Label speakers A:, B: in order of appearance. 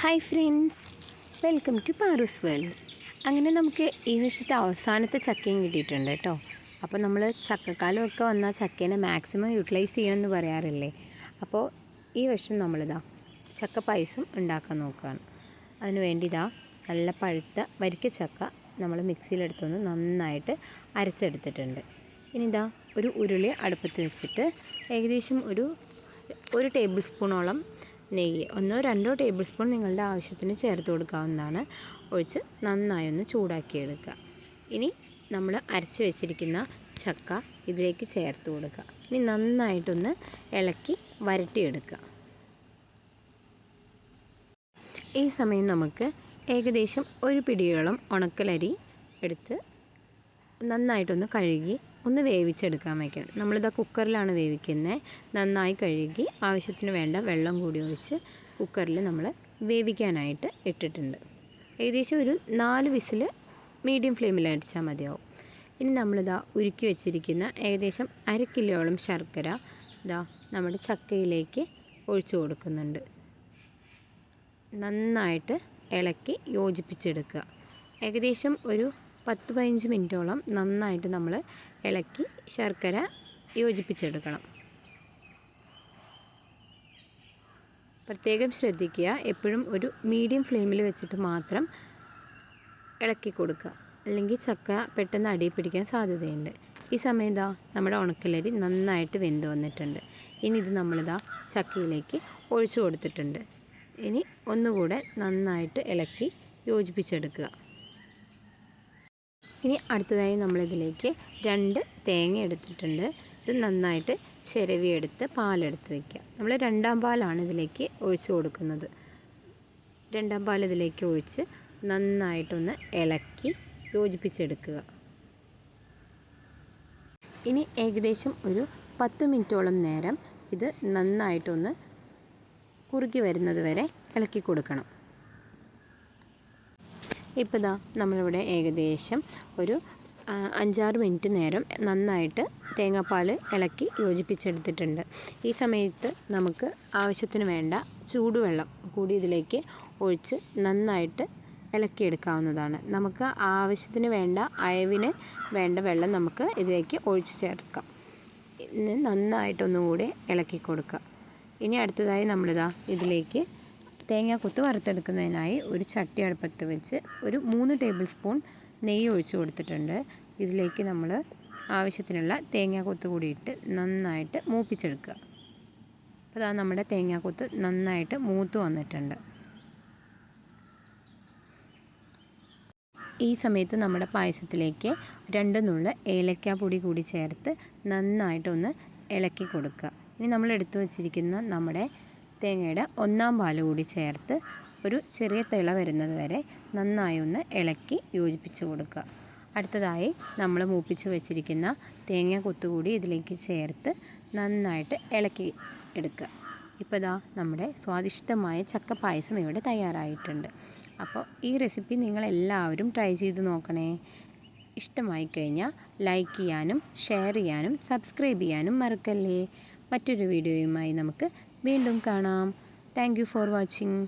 A: Hi friends. Welcome to Paru's world. അങ്ങനെ നമുക്ക് ഈ വർഷത്തെ അവസാനത്തെ ചക്കയും കിട്ടിയിട്ടുണ്ട് കേട്ടോ. അപ്പോൾ നമ്മൾ ചക്കക്കാലമൊക്കെ വന്നാൽ ചക്കേനെ മാക്സിമം യൂട്ടിലൈസ് ചെയ്യണമെന്ന് പറയാറില്ലേ? അപ്പോൾ ഈ വർഷം നമ്മളിതാ ചക്ക പായസം ഉണ്ടാക്കാൻ നോക്കുകയാണ്. അതിന് വേണ്ടി ഇതാ നല്ല പഴുത്ത വരിക്ക ചക്ക നമ്മൾ മിക്സിയിലെടുത്തൊന്ന് നന്നായിട്ട് അരച്ചെടുത്തിട്ടുണ്ട്. ഇനി ഇതാ ഒരു ഉരുളി അടുപ്പത്ത് വെച്ചിട്ട് ഏകദേശം ഒരു ഒരു ടേബിൾ സ്പൂണോളം നെയ്യ് ഒന്നോ രണ്ടോ ടേബിൾ സ്പൂൺ നിങ്ങളുടെ ആവശ്യത്തിന് ചേർത്ത് കൊടുക്കാവുന്നതാണ്. ഒഴിച്ച് നന്നായി ഒന്ന് ചൂടാക്കിയെടുക്കുക. ഇനി നമ്മൾ അരച്ച് വെച്ചിരിക്കുന്ന ചക്ക ഇതിലേക്ക് ചേർത്ത് കൊടുക്കുക. ഇനി നന്നായിട്ടൊന്ന് ഇളക്കി വരട്ടിയെടുക്കുക. ഈ സമയം നമുക്ക് ഏകദേശം ഒരു പിടിയോളം ഉണക്കലരി എടുത്ത് നന്നായിട്ടൊന്ന് കഴുകി ഒന്ന് വേവിച്ചെടുക്കാൻ വയ്ക്കണം നമ്മളിതാ കുക്കറിലാണ് വേവിക്കുന്നത് നന്നായി കഴുകി ആവശ്യത്തിന് വേണ്ട വെള്ളം കൂടി ഒഴിച്ച് കുക്കറിൽ നമ്മൾ വേവിക്കാനായിട്ട് ഇട്ടിട്ടുണ്ട്. ഏകദേശം ഒരു നാല് വിസിൽ മീഡിയം ഫ്ലെയിമിൽ അടിച്ചാൽ മതിയാവും. ഇനി നമ്മളിതാ ഉരുക്കി വെച്ചിരിക്കുന്ന ഏകദേശം അര കിലോളം ശർക്കര ഇതാ നമ്മുടെ ചക്കയിലേക്ക് ഒഴിച്ചു കൊടുക്കുന്നുണ്ട്. നന്നായിട്ട് ഇളക്കി യോജിപ്പിച്ചെടുക്കുക. ഏകദേശം ഒരു പത്ത് പതിനഞ്ച് മിനിറ്റോളം നന്നായിട്ട് നമ്മൾ ഇളക്കി ശർക്കര യോജിപ്പിച്ചെടുക്കണം. പ്രത്യേകം ശ്രദ്ധിക്കുക. എപ്പോഴും ഒരു മീഡിയം ഫ്ലെയിമിൽ വെച്ചിട്ട് മാത്രം ഇളക്കി കൊടുക്കുക. അല്ലെങ്കിൽ ചക്ക പെട്ടെന്ന് അടിയിൽ പിടിക്കാൻ സാധ്യതയുണ്ട്. ഈ സമയം ഇതാ നമ്മുടെ ഉണക്കലരി നന്നായിട്ട് വെന്ത് വന്നിട്ടുണ്ട്. ഇനി ഇത് നമ്മളിതാ ചക്കയിലേക്ക് ഒഴിച്ചു കൊടുത്തിട്ടുണ്ട്. ഇനി ഒന്നുകൂടെ നന്നായിട്ട് ഇളക്കി യോജിപ്പിച്ചെടുക്കുക. ഇനി അടുത്തതായി നമ്മളിതിലേക്ക് രണ്ട് തേങ്ങ എടുത്തിട്ടുണ്ട്. ഇത് നന്നായിട്ട് ചിരവിയെടുത്ത് പാലെടുത്ത് വയ്ക്കുക നമ്മൾ രണ്ടാം പാലാണ് ഇതിലേക്ക് ഒഴിച്ചു കൊടുക്കുന്നത്. രണ്ടാം പാൽ ഇതിലേക്ക് ഒഴിച്ച് നന്നായിട്ടൊന്ന് ഇളക്കി യോജിപ്പിച്ചെടുക്കുക. ഇനി ഏകദേശം ഒരു പത്ത് മിനിറ്റോളം നേരം ഇത് നന്നായിട്ടൊന്ന് കുറുകി വരുന്നത് വരെ ഇളക്കി കൊടുക്കണം. ഇപ്പോൾ ഇതാ നമ്മളിവിടെ ഏകദേശം ഒരു അഞ്ചാറ് മിനിറ്റ് നേരം നന്നായിട്ട് തേങ്ങാപ്പാൽ ഇളക്കി യോജിപ്പിച്ചെടുത്തിട്ടുണ്ട്. ഈ സമയത്ത് നമുക്ക് ആവശ്യത്തിന് വേണ്ട ചൂടുവെള്ളം കൂടി ഇതിലേക്ക് ഒഴിച്ച് നന്നായിട്ട് ഇളക്കിയെടുക്കാവുന്നതാണ്. നമുക്ക് ആവശ്യത്തിന് വേണ്ട അയവിന് വേണ്ട വെള്ളം നമുക്ക് ഇതിലേക്ക് ഒഴിച്ചു ചേർക്കാം. നന്നായിട്ടൊന്നുകൂടി ഇളക്കി കൊടുക്കുക ഇനി അടുത്തതായി നമ്മളിതാ ഇതിലേക്ക് തേങ്ങാക്കൊത്ത് വറുത്തെടുക്കുന്നതിനായി ഒരു ചട്ടി അടുപ്പത്ത് വെച്ച് ഒരു മൂന്ന് ടേബിൾ സ്പൂൺ നെയ്യ് ഒഴിച്ച് കൊടുത്തിട്ടുണ്ട്. ഇതിലേക്ക് നമ്മൾ ആവശ്യത്തിനുള്ള തേങ്ങാക്കൊത്ത് കൂടി ഇട്ട് നന്നായിട്ട് മൂപ്പിച്ചെടുക്കുക. അപ്പോൾ അതാ നമ്മുടെ തേങ്ങാക്കൊത്ത് നന്നായിട്ട് മൂത്ത് വന്നിട്ടുണ്ട്. ഈ സമയത്ത് നമ്മുടെ പായസത്തിലേക്ക് രണ്ട് നുള്ള ഏലക്ക പൊടി കൂടി ചേർത്ത് നന്നായിട്ടൊന്ന് ഇളക്കി കൊടുക്കുക. ഇനി നമ്മൾ എടുത്തു വച്ചിരിക്കുന്ന നമ്മുടെ തേങ്ങയുടെ ഒന്നാം പാൽ കൂടി ചേർത്ത് ഒരു ചെറിയ തിള വരുന്നത് വരെ നന്നായി ഒന്ന് ഇളക്കി യോജിപ്പിച്ച് കൊടുക്കുക. അടുത്തതായി നമ്മൾ മൂപ്പിച്ച് വെച്ചിരിക്കുന്ന തേങ്ങ കൊത്തുകൂടി ഇതിലേക്ക് ചേർത്ത് നന്നായിട്ട് ഇളക്കി എടുക്കുക. ഇപ്പോൾ ഇതാ നമ്മുടെ സ്വാദിഷ്ടമായ ചക്ക പായസം ഇവിടെ തയ്യാറായിട്ടുണ്ട്. അപ്പോൾ ഈ റെസിപ്പി നിങ്ങളെല്ലാവരും ട്രൈ ചെയ്ത് നോക്കണേ. ഇഷ്ടമായി കഴിഞ്ഞാൽ ലൈക്ക് ചെയ്യാനും ഷെയർ ചെയ്യാനും സബ്സ്ക്രൈബ് ചെയ്യാനും മറക്കല്ലേ. മറ്റൊരു വീഡിയോയുമായി നമുക്ക് വീണ്ടും കാണാം. Thank for watching